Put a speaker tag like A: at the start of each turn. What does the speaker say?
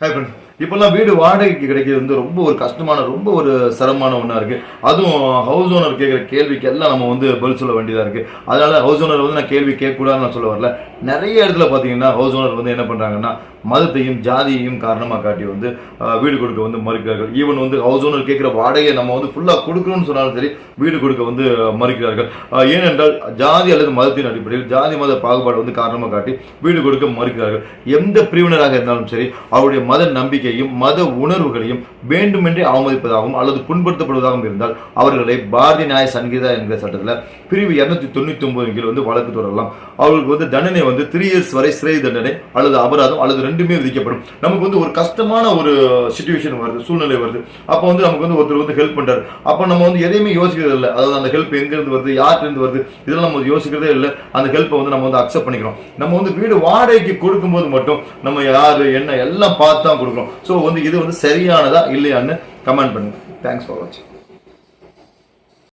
A: heaven. இப்போல்லாம் வீடு வாடகைக்கு கிடைக்கிறது வந்து ரொம்ப ஒரு கஷ்டமான ரொம்ப ஒரு சிரமமான ஒன்றா இருக்குது அதுவும் ஹவுஸ் ஓனர் கேட்குற கேள்விக்கு எல்லாம் நம்ம வந்து பதில் சொல்ல வேண்டியதாக இருக்குது அதனால் ஹவுஸ் ஓனர் வந்து நான் கேள்வி கேட்கக்கூடாதுன்னு நான் சொல்ல வரல. நிறைய இடத்துல பார்த்தீங்கன்னா ஹவுஸ் ஓனர் வந்து என்ன பண்ணுறாங்கன்னா மதத்தையும் ஜாதியையும் காரணமாக காட்டி வந்து வீடு கொடுக்க வந்து மறுக்கிறார்கள். ஈவன் வந்து ஹவுஸ் ஓனர் கேட்குற வாடகையை நம்ம வந்து ஃபுல்லாக கொடுக்கணும்னு சொன்னாலும் சரி வீடு கொடுக்க வந்து மறுக்கிறார்கள். ஏனென்றால் ஜாதி அல்லது மதத்தின் அடிப்படையில் ஜாதி மத பாகுபாடு வந்து காரணமாக காட்டி வீடு கொடுக்க மறுக்கிறார்கள். எந்த பிரிவினராக இருந்தாலும் சரி அவருடைய மத நம்பிக்கை நம்பிக்கையையும் மத உணர்வுகளையும் வேண்டுமென்றே அவமதிப்பதாகவும் அல்லது புண்படுத்தப்படுவதாகவும் இருந்தால் அவர்களை பாரதிய நியாய சங்கீதா என்கிற சட்டத்தில் பிரிவு இரநூத்தி தொண்ணூத்தி ஒன்பது கீழ் வந்து வழக்கு தொடரலாம். அவர்களுக்கு வந்து தண்டனை வந்து த்ரீ இயர்ஸ் வரை சிறை தண்டனை அல்லது அபராதம் அல்லது ரெண்டுமே விதிக்கப்படும். நமக்கு வந்து ஒரு கஷ்டமான ஒரு சுச்சுவேஷன் வருது சூழ்நிலை வருது. அப்போ வந்து நமக்கு வந்து ஒருத்தர் வந்து ஹெல்ப் பண்றாரு. அப்போ நம்ம வந்து எதையுமே யோசிக்கிறது இல்லை. அதாவது அந்த ஹெல்ப் எங்கேருந்து வருது யார்கிட்ட வருது இதெல்லாம் நம்ம யோசிக்கிறதே இல்லை. அந்த ஹெல்ப்பை வந்து நம்ம வந்து அக்செப்ட் பண்ணிக்கிறோம். நம்ம வந்து வீடு வாடகைக்கு கொடுக்கும்போது மட்டும் நம்ம யார் என்ன எல்லாம் பார்த்து தான் கொடுக்குறோம். ஸோ வந்து இது வந்து சரியானதா இல்லையான்னு கமெண்ட் பண்ணுங்க. தேங்க்ஸ் ஃபார் வாட்சிங்